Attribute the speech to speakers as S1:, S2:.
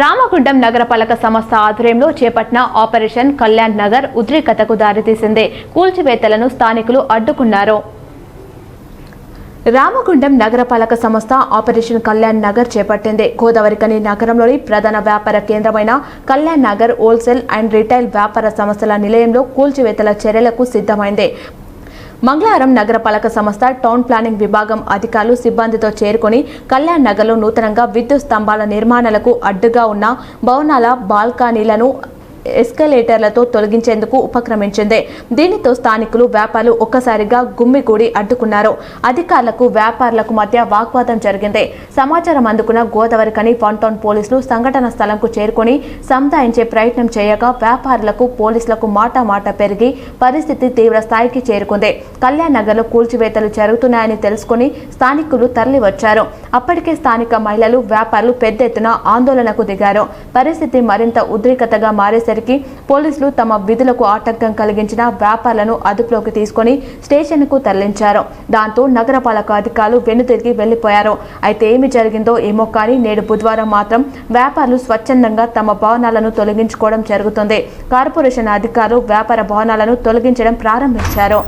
S1: రామగుండం నగరపాలక సంస్థ ఆధ్వర్యంలో చేపట్టిన ఆపరేషన్ కళ్యాణ్ నగర్ ఉద్రిక్తతకు దారితీసింది. కూల్చివేతలను స్థానికులు అడ్డుకున్నారు. రామగుండం నగరపాలక సంస్థ ఆపరేషన్ కళ్యాణ్ నగర్ చేపట్టింది. గోదావరికని నగరంలోని ప్రధాన వ్యాపార కేంద్రమైన Kalyan Nagar wholesale and retail వ్యాపార సంస్థల నిలయంలో కూల్చివేతల చర్యలకు సిద్ధమైంది. మంగళవారం నగరపాలక సంస్థ టౌన్ ప్లానింగ్ విభాగం అధికారులు సిబ్బందితో చేరుకొని కళ్యాణ్ నగర్లో నూతనంగా విద్యుత్ స్తంభాల నిర్మాణాలకు అడ్డుగా ఉన్న భవనాల బాల్కనీలను ఎస్కలేటర్లతో తొలగించేందుకు ఉపక్రమించింది. దీనితో స్థానికులు వ్యాపారులు ఒక్కసారిగా గుమ్మిగూడి అడ్డుకున్నారు. అధికారులకు వ్యాపారులకు మధ్య వాగ్వాదం జరిగింది. సమాచారం అందుకున్న గోదావరి వన్ టౌన్ పోలీసులు సంఘటన స్థలంకు చేరుకొని సముదాయించే ప్రయత్నం చేయగా వ్యాపారులకు పోలీసులకు మాట మాట పెరిగి పరిస్థితి తీవ్ర స్థాయికి చేరుకుంది. కళ్యాణ్ నగర్లో కూల్చివేతలు జరుగుతున్నాయని తెలుసుకుని స్థానికులు తరలివచ్చారు. అప్పటికే స్థానిక మహిళలు వ్యాపారులు పెద్ద ఎత్తున ఆందోళనకు దిగారు. పరిస్థితి మరింత ఉద్రిక్తతగా మారేసరికి పోలీసులు తమ విధులకు ఆటంకం కలిగించిన వ్యాపారులను అదుపులోకి తీసుకొని స్టేషన్కు తరలించారు. దాంతో నగరపాలక అధికారులు వెనుతిరిగి వెళ్ళిపోయారు అయితే ఏమి జరిగిందో ఏమో కానీ నేడు బుధవారం మాత్రం వ్యాపారులు స్వచ్ఛందంగా తమ భవనాలను తొలగించుకోవడం జరుగుతుంది. కార్పొరేషన్ అధికారులు వ్యాపార భవనాలను తొలగించడం ప్రారంభించారు.